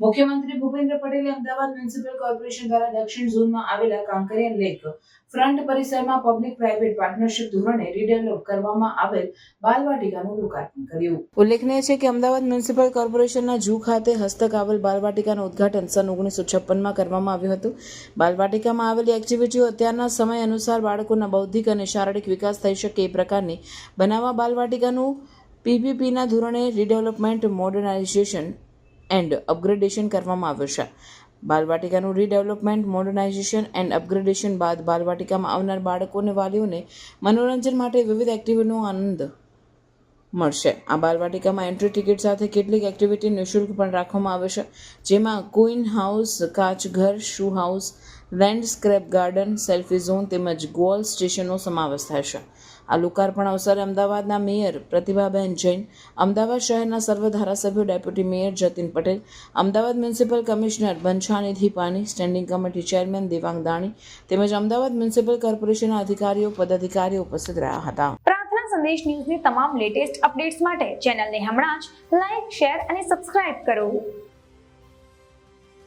મુખ્યમંત્રી ભૂપેન્દ્ર પટેલે Ahmedabad municipal corporation દ્વારા દક્ષિણ ઝોનમાં આવેલા કાંકરિયા લેક ફ્રન્ટ પરિસરમાં પબ્લિક પ્રાઇવેટ પાર્ટનરશિપ ધોરણે રીડેવલપ કરવામાં આવેલ બાલવાટિકાનું લોકાર્પણ કર્યું. ઉલ્લેખનીય છે કે અમદાવાદ મ્યુનિસિપલ કોર્પોરેશનના જૂ ખાતે હસ્તક આવેલ બાલવાટિકાનું ઉદઘાટન સન ઓગણીસો છપ્પનમાં કરવામાં આવ્યું હતું. બાલવાટિકામાં આવેલી એક્ટિવિટીઓ અત્યારના સમય અનુસાર બાળકોના બૌદ્ધિક અને શારીરિક વિકાસ થઈ શકે એ પ્રકારની બનાવવા બાલવાટિકાનું પીપીપીના ધોરણે રીડેવલપમેન્ટ મોડર્નાઇઝેશન એન્ડ અપગ્રેડેશન કરવામાં આવ્યું છે બાલવાટિકાનું રીડેવલપમેન્ટ મોડર્નાઇઝેશન એન્ડ અપગ્રેડેશન બાદ બાલવાટિકામાં આવનાર બાળકોને વાલીઓને મનોરંજન માટે વિવિધ એક્ટિવિટીનો આનંદ મળશે આ બાલવાટિકામાં એન્ટ્રી ટિકિટ સાથે કેટલીક એક્ટિવિટી નિઃશુલ્ક પણ રાખવામાં આવે છે જેમાં queen house કાચઘર shoe house landscape garden, selfie zone તેમજ ગોલ સ્ટેશનનો સમાવેશ થશે આ લોકાર્પણ અવસરે અમદાવાદના મેયર પ્રતિભાબેન જૈન, અમદાવાદ શહેરના સર્વ ધારાસભ્યો deputy mayor Jatin Patel, Ahmedabad municipal commissioner Banchhanidhi Pani standing committee chairman Devang Dani તેમજ અમદાવાદ મ્યુનિસિપલ કોર્પોરેશનના અધિકારીઓ, પદાધિકારીઓ ઉપસ્થિત રહ્યા હતા. પ્રાર્થના સંદેશ ન્યૂઝની તમામ લેટેસ્ટ અપડેટ્સ માટે ચેનલને હમણાં જ લાઈક, શેર અને સબસ્ક્રાઇબ કરો.